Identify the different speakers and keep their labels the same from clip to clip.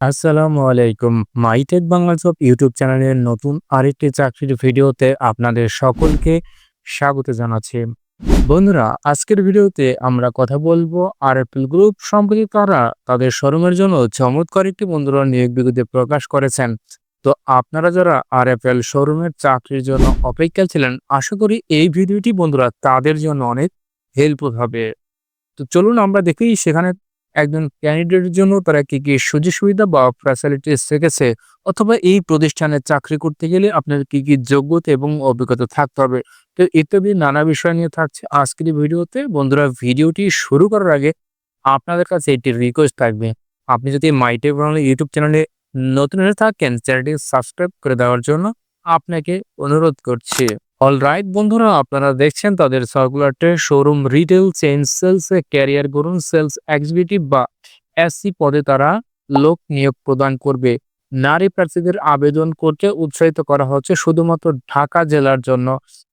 Speaker 1: আসসালামু আলাইকুম। MyTech Bangla job YouTube চ্যানেলের নতুন আরেকটি চাকরির ভিডিওতে আপনাদের সকলকে স্বাগত জানাচ্ছি। বন্ধুরা, আজকের ভিডিওতে আমরা কথা বলব আরএফএল গ্রুপ সম্পর্কে তারা তাদের শোরুমের জন্য চমৎকার একটি বন্ধুরা নিয়োগ বিজ্ঞপ্তি প্রকাশ করেছেন। তো আপনারা যারা আরএফএল শোরুমের চাকরির জন্য অপেক্ষা ছিলেন, আশা করি এই ভিডিওটি বন্ধুরা তাদের জন্য অনেক হেল্পফুল হবে। তো চলুন আমরা দেখি সেখানে একজন ক্যান্ডিডেটের জন্য তারা কি কি সুযোগ সুবিধা বা ফ্যাসিলিটিস রেখেছে? অথবা এই প্রতিষ্ঠানে চাকরি করতে গেলে আপনার কি কি যোগ্যতা এবং অভিজ্ঞতা থাকতে হবে? তো ইত্যাদি নানা বিষয় নিয়ে থাকছে আজকের ভিডিওতে। বন্ধুরা, ভিডিওটি শুরু করার আগে আপনাদের কাছে একটি রিকোয়েস্ট থাকবে। আপনি যদি মাইটে বাংলা ইউটিউব চ্যানেলে নতুন হয়ে থাকেন চ্যানেলটি সাবস্ক্রাইব করে দেওয়ার জন্য আপনাকে অনুরোধ করছি। অল রাইট বন্ধুরা, আপনারা দেখছেন তাদের সার্কুলারটে showroom retail change sales career করুন সেলস এক্সিকিউটিভ বা এসসি পদে তারা লোক নিয়োগ প্রদান করবে। নারী প্রার্থীদের আবেদন করতে উৎসাহিত করা হচ্ছে শুধুমাত্র ঢাকা জেলার জন্য।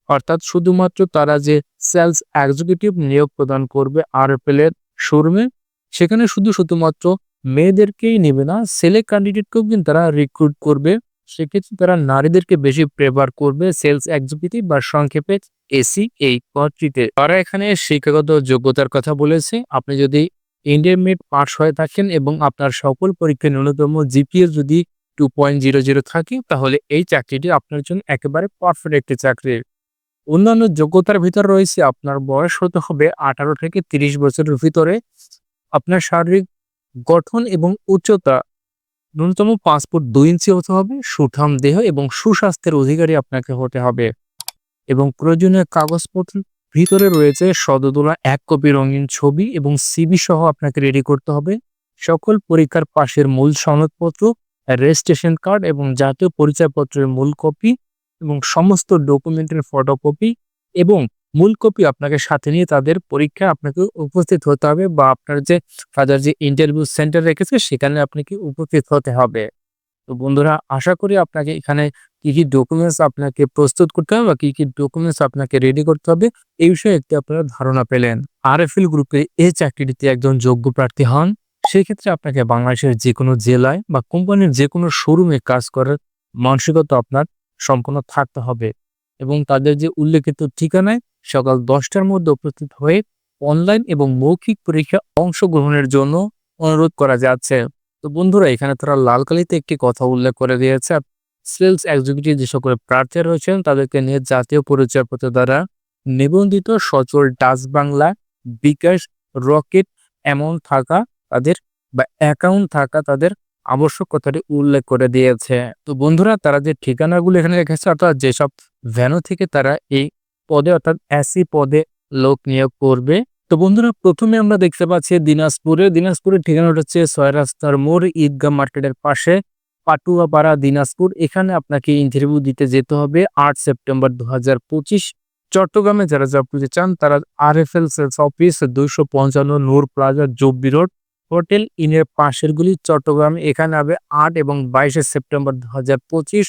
Speaker 1: অর্থাৎ শুধুমাত্র তারা যে সেলস এক্সিকিউটিভ নিয়োগ প্রদান করবে আর এর শোরুমে, সেখানে শুধু শুধুমাত্র মেয়েদেরকেই নেবে না ছেলে ক্যান্ডিডেটকেও কিন্তু তারা রিক্রুট করবে। সেক্ষেত্রে তারা নারীদেরকে বেশি প্রেফার করবে সেলস এক্সিকিউটিভ বা সংক্ষেপে এসি এই পদটিতে। তারা এখানে শিক্ষাগত যোগ্যতার কথা বলেছে। আপনি যদি ইন্টারমিডিয়েট পাস হয়ে থাকেন এবং আপনার সকল পরীক্ষায় ন্যূনতম জিপিএস যদি টু পয়েন্ট জিরো জিরো থাকে, তাহলে এই চাকরিটি আপনার জন্য একেবারে পারফেক্ট একটি চাকরি। অন্যান্য যোগ্যতার ভিতর রয়েছে, আপনার বয়স হতে হবে আঠারো থেকে তিরিশ বছরের ভিতরে। আপনার শারীরিক গঠন এবং উচ্চতা ন্যূনতম পাঁচ ফুট দুই ইঞ্চি হতে হবে, সুঠাম দেহ এবং সুস্বাস্থ্যের অধিকারী আপনাকে হতে হবে। এবং প্রয়োজনীয় কাগজপত্র, ভিতরে রয়েছে সদতোলা এক কপি রঙিন ছবি এবং সিবি সহ আপনাকে রেডি করতে হবে। সকল পরীক্ষার পাশের মূল সনদপত্র রেজিস্ট্রেশন কার্ড এবং জাতীয় পরিচয়পত্রের মূল কপি এবং সমস্ত ডকুমেন্টের ফটোকপি এবং মূল কপি আপনাকে সাথে নিয়ে তাদের পরীক্ষা আপনাকে উপস্থিত হতে হবে বা আপনার যে ফাদার যে ইন্টারভিউ সেন্টার রেখেছে সেখানে আপনাকে উপস্থিত হতে হবে। তো বন্ধুরা, আশা করি আপনাকে এখানে কি কি ডকুমেন্টস আপনাকে প্রস্তুত করতে হবে বা কি কি ডকুমেন্টস আপনাকে রেডি করতে হবে এই বিষয়ে একটি আপনারা ধারণা পেলেন। আর এফ এল গ্রুপে এই চাকরিটিতে একজন যোগ্য প্রার্থী হন। সেক্ষেত্রে আপনাকে বাংলাদেশের যে কোনো জেলায় বা কোম্পানির যে কোনো শোরুমে কাজ করার মানসিকতা আপনার সম্পূর্ণ থাকতে হবে। এবং তাদের যে উল্লেখিত ঠিকানায় সকাল দশটার মধ্যে উপস্থিত হয়ে অনলাইন এবং মৌখিক পরীক্ষা অংশগ্রহণের জন্য অনুরোধ করা যাচ্ছে। তো বন্ধুরা, এখানে তারা লাল কালিতে একটি কথা উল্লেখ করে দিয়েছে। সেলস এক্সিকিউটিভ যে সকল প্রার্থী রয়েছেন, তাদেরকে নিয়ে জাতীয় পরিচয়পত্র দ্বারা নিবন্ধিত সচল Dutch Bangla, bKash, Rocket amount থাকা তাদের বা অ্যাকাউন্ট থাকা তাদের আবশ্যকতাটি উল্লেখ করে দিয়েছে। তো বন্ধুরা, তারা যে ঠিকানাগুলো এখানে রেখেছে, অর্থাৎ যেসব ভ্যানু থেকে তারা এই পদে, অর্থাৎ এসি পদে লোক নিয়োগ করবে। তো বন্ধুরা, প্রথমে আমরা দেখতে পাচ্ছি দিনাজপুরে। দিনাজপুরের ঠিকানাটা হচ্ছে ছয় রাস্তার মোড়, ঈদগাহ মার্কেটের পাশে পাটুয়াপাড়া, দিনাজপুর। এখানে আপনাকে ইন্টারভিউ দিতে যেতে হবে আট সেপ্টেম্বর দু হাজার পঁচিশ। চট্টগ্রামে যারা জব করতে চান, তারা R F L sales office দুইশো পঞ্চান্ন নূর প্লাজা জব্বি রোড হোটেল ইনের পাশের গুলি চট্টগ্রামে, এখানে হবে আট এবং বাইশে সেপ্টেম্বর দু হাজার পঁচিশ।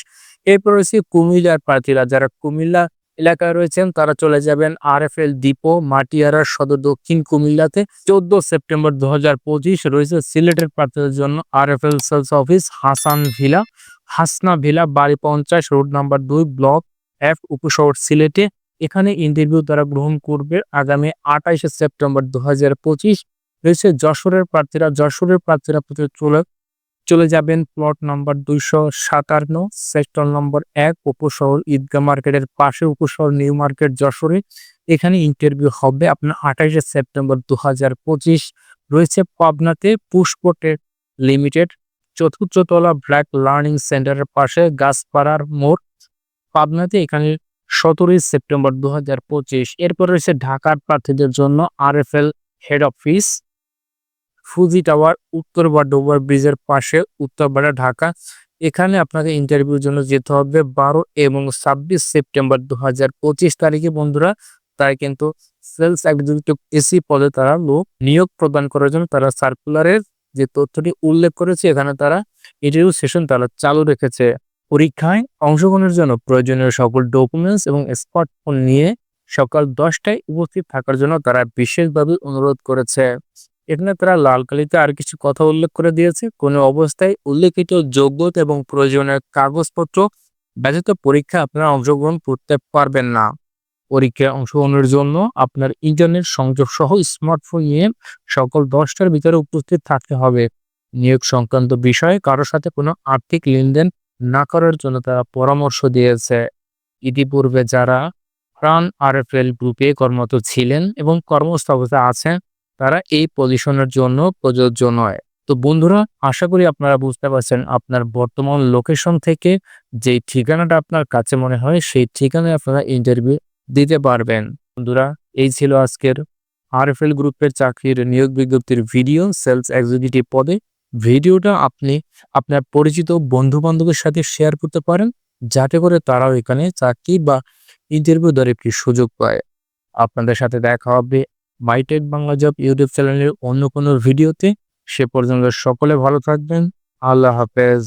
Speaker 1: এরপর রয়েছে কুমিল্লার প্রার্থীরা। যারা কুমিল্লা এলাকায় রয়েছেন, তারা চলে যাবেন আর এফ এল ডিপো মাটিয়ারার সদর দক্ষিণ কুমিল্লাতে। চোদ্দ সেপ্টেম্বর দু হাজার পঁচিশ রয়েছে সিলেটের প্রার্থীদের জন্য R F L sales office, Hasan villa. Hasna villa, বাড়ি পঞ্চাশ, রোড নাম্বার দুই, ব্লক এফ, উপশহর সিলেটে। এখানে ইন্টারভিউ তারা গ্রহণ করবে আগামী আঠাইশে সেপ্টেম্বর দু হাজার পঁচিশ। রয়েছে যশোরের প্রার্থীরা। যশোরের প্রার্থীরা চলে চলে যাবেন প্লট নম্বর দুইশো সাতান্ন সেক্টর নম্বর এক, উপশহর ঈদগাহ মার্কেটের পাশে উপশহর নিউ মার্কেট যশোরে। এখানে ইন্টারভিউ হবে আপনার আঠাশে সেপ্টেম্বর দু রয়েছে পাবনাতে পুষ্পটের লিমিটেড, চতুর্থতলা ব্ল্যাক লার্নিং সেন্টারের পাশে গাছপাড়ার মোড়। পাবনাতে এখানে সতেরোই সেপ্টেম্বর দু হাজার পঁচিশ। এরপর রয়েছে ঢাকার প্রার্থীদের জন্য R head office Fuji tower উত্তর বা ডোবার ব্রিজের পাশে উত্তরপাড়া ঢাকা। এখানে আপনাকে ইন্টারভিউর জন্য যেতে হবে বারো এবং ছাব্বিশ সেপ্টেম্বর দু হাজার পঁচিশ তারিখে, বন্ধুরা। তাই কিন্তু সেলস এক্সিকিউটিভ এসি পদে তারা লোক নিয়োগ প্রদান করার জন্য তারা সার্কুলারের যে তথ্যটি উল্লেখ করেছে, এখানে তারা ইন্টারভিউ সেশন তারা চালু রেখেছে। পরীক্ষায় অংশগ্রহণের জন্য প্রয়োজনীয় সকল ডকুমেন্টস এবং স্মার্টফোন নিয়ে সকাল দশটায় উপস্থিত থাকার জন্য তারা বিশেষভাবে অনুরোধ করেছে। এখানে তারা লাল কালিতে আর কিছু কথা উল্লেখ করে দিয়েছে। কোনো অবস্থায় উল্লেখিত যোগ্যতা এবং প্রয়োজনীয় কাগজপত্র ব্যতীত পরীক্ষা আপনারা অংশগ্রহণ করতে পারবেন না। পরীক্ষায় অংশগ্রহণের জন্য আপনার ইন্টারনেট সংযোগ সহ স্মার্টফোন নিয়ে সকল দশটার ভিতরে উপস্থিত থাকতে হবে। নিয়োগ সংক্রান্ত বিষয়ে কারোর সাথে কোনো আর্থিক লেনদেন না করার জন্য তারা পরামর্শ দিয়েছে। ইতিপূর্বে যারা প্রাণ আর এফ এল গ্রুপে কর্মরত ছিলেন এবং কর্মস্থ অবস্থায় আছেন তারা এই পজিশনের জন্য প্রযোজ্য নয়। তো বন্ধুরা, আশা করি আপনারা বুঝতে পারছেন আপনার বর্তমান লোকেশন থেকে যেই ঠিকানাটা আপনার কাছে মনে হয়, সেই ঠিকানায় আপনারা ইন্টারভিউ দিতে পারবেন। বন্ধুরা, এই ছিল আজকের আরএফএল গ্রুপের চাকরির নিয়োগ বিজ্ঞপ্তির ভিডিও সেলস এক্সিকিউটিভ পদে। ভিডিওটা আপনি আপনার পরিচিত বন্ধু বান্ধবের সাথে শেয়ার করতে পারেন, যাতে করে তারাও এখানে চাকরি বা ইন্টারভিউ দেওয়ার একটি সুযোগ পায়। আপনাদের সাথে দেখা হবে মাইটেক বাংলা জব ইউটিউব চ্যানেলের অন্য কোনো ভিডিওতে সে পর্যন্ত সকলে ভালো থাকবেন। আল্লাহ হাফেজ।